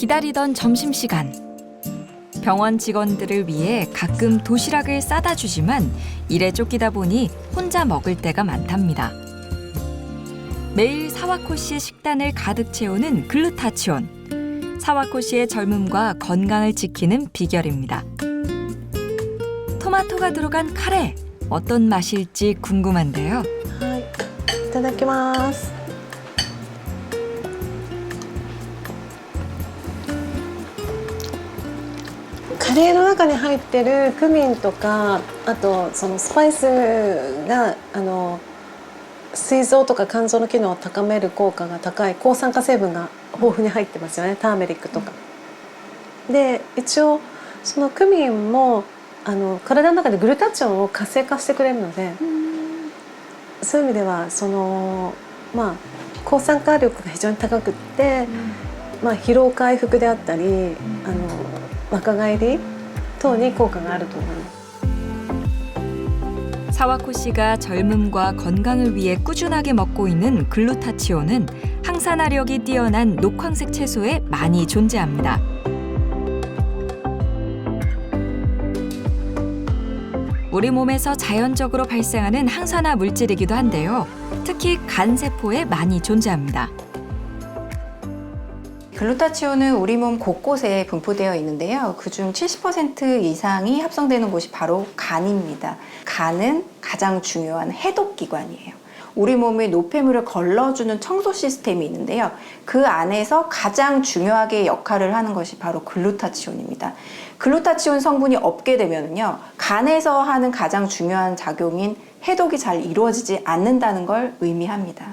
기다리던 점심시간. 병원 직원들을 위해 가끔 도시락을 싸다 주지만 일에 쫓기다 보니 혼자 먹을 때가 많답니다. 매일 사와코 씨의 식단을 가득 채우는 글루타치온. 사와코 씨의 젊음과 건강을 지키는 비결입니다. 토마토가 들어간 카레 어떤 맛일지 궁금한데요. はい、いただきます。 カレーの中に入ってるクミンとかあとそのスパイスがあの膵臓とか肝臓の機能を高める効果が高い抗酸化成分が豊富に入ってますよねターメリックとか。で一応そのクミンもあの体の中でグルタチオンを活性化してくれるので。そういう意味ではそのまあ抗酸化力が非常に高くって、まあ疲労回復であったり、あの若返り等に効果があると思います。 사와코 씨가 젊음과 건강을 위해 꾸준하게 먹고 있는 글루타치온은 항산화력이 뛰어난 녹황색 채소에 많이 존재합니다. 우리 몸에서 자연적으로 발생하는 항산화 물질이기도 한데요. 특히 간 세포에 많이 존재합니다. 글루타치온은 우리 몸 곳곳에 분포되어 있는데요. 그중 70% 이상이 합성되는 곳이 바로 간입니다. 간은 가장 중요한 해독 기관이에요. 우리 몸의 노폐물을 걸러주는 청소 시스템이 있는데요. 그 안에서 가장 중요하게 역할을 하는 것이 바로 글루타치온입니다. 글루타치온 성분이 없게 되면요. 간에서 하는 가장 중요한 작용인 해독이 잘 이루어지지 않는다는 걸 의미합니다.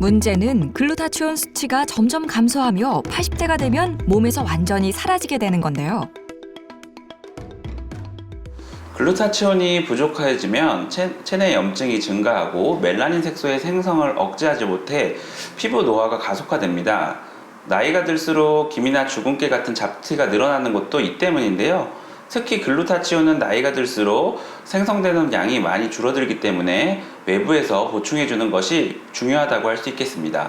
문제는 글루타치온 수치가 점점 감소하며 80대가 되면 몸에서 완전히 사라지게 되는 건데요. 글루타치온이 부족해지면 체, 체내 염증이 증가하고 멜라닌 색소의 생성을 억제하지 못해 피부 노화가 가속화됩니다. 나이가 들수록 기미나 주근깨 같은 잡티가 늘어나는 것도 이 때문인데요. 특히 글루타치온은 나이가 들수록 생성되는 양이 많이 줄어들기 때문에 외부에서 보충해 주는 것이 중요하다고 할 수 있겠습니다.